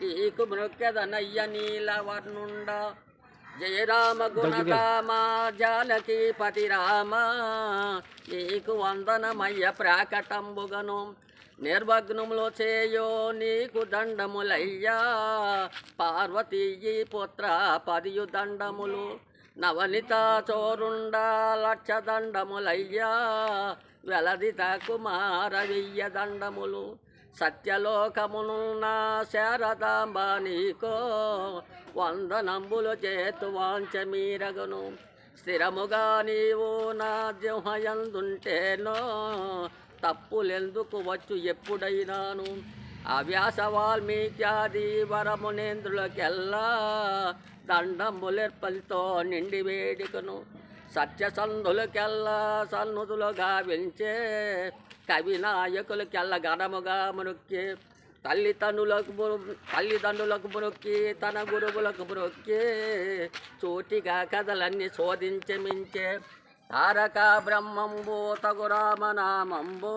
కీకు మృక్యదనయ్య నీలవర్ణుండ జయ రామ గుణకామ జానకి పతి రామ. నీకు వందనమయ్య ప్రాకటంబుగను. నిర్వగ్నములో చేయో నీకు దండములయ్యా. పార్వతీ పుత్ర పదియు దండములు. నవనిత చోరుండ లక్ష దండములయ్యా. వెలదిత కుమార వెయ్య దండములు. సత్యలోకమునున్న శారదాంబ నీకో వందనంబులు చేతు వాంచమీరగును స్థిరముగా నీవు నా జింహయందుంటేనో తప్పులెందుకు వచ్చు ఎప్పుడైనాను? అవ్యాస వాల్మీక్యాది వరమునేంద్రులకెల్లా దండంబులెర్పలితో నిండి వేడుకను సత్యసంధులకెల్లా సన్నుదులుగా గావించే కవి నాయకులకెల్ల గణముగా మునొక్కి తల్లిదండ్రులకు తల్లిదండ్రులకు మునొక్కి తన గురువులకు మునొక్కి చోటిగా కథలన్నీ శోధించి మించే తారక బ్రహ్మంబో తగు రామనామంబో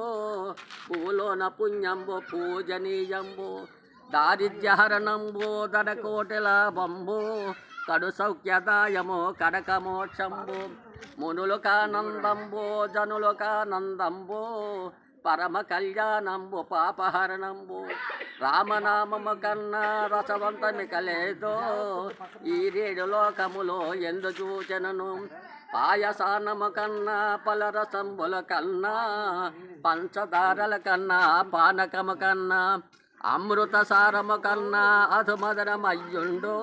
పూలోన పుణ్యంబో పూజనీయంబో దారిద్ర్యహరణంబో ధనకోటి లాభంబో కడు సౌఖ్యదాయమో కనక మోక్షంబో మునులకానందంబో జనులకానందంబో పరమ కళ్యాణంబు పాపహరణంబు. రామనామము కన్నా రసవంతమి కలేదో ఈ రేడు లోకములో ఎందు చూచనను? పాయసానము కన్నా పలరసంబుల కన్నా పంచదారల కన్నా పానకము కన్నా అమృత సారము కన్నా అధుమదనమయ్యుండు.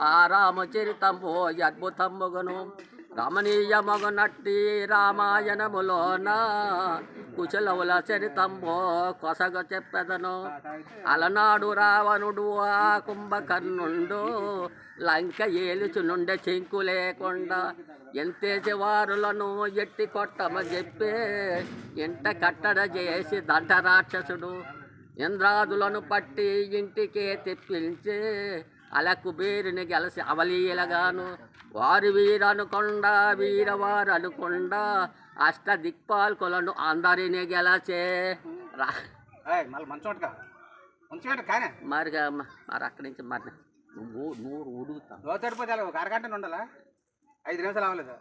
ఆ రామచరితంబు అద్భుతముగును. రమణీయమగునట్టి రామాయణములోన కుశలవుల చరితంబో కొసగ చెప్పెదను. అలనాడు రావణుడు ఆ కుంభకర్ణుండు లంక ఏలుచునుండె చెంకు లేకుండా. ఎంతేసి వారులను ఎట్టి కొట్టమ చెప్పే ఇంట కట్టడ చేసి దంట రాక్షసుడు ఇంద్రాదులను పట్టి ఇంటికే తెప్పించే అలకు బేరుని గెలసి అవలీలగాను. వారు వీరనుకొండ వీరవారు అనుకొండ అష్ట దిక్పాల్కులను అందరిని గెలచే. రా. ఏయ్, మళ్ళీ మంచోటగా మంచిగా కానీ. మరిగా మ- మరి అక్కడి నుంచి మరి నువ్వు నూరు అరగంట ఉండాలా? ఐదు నిమిషాలు అవ్వలేదు.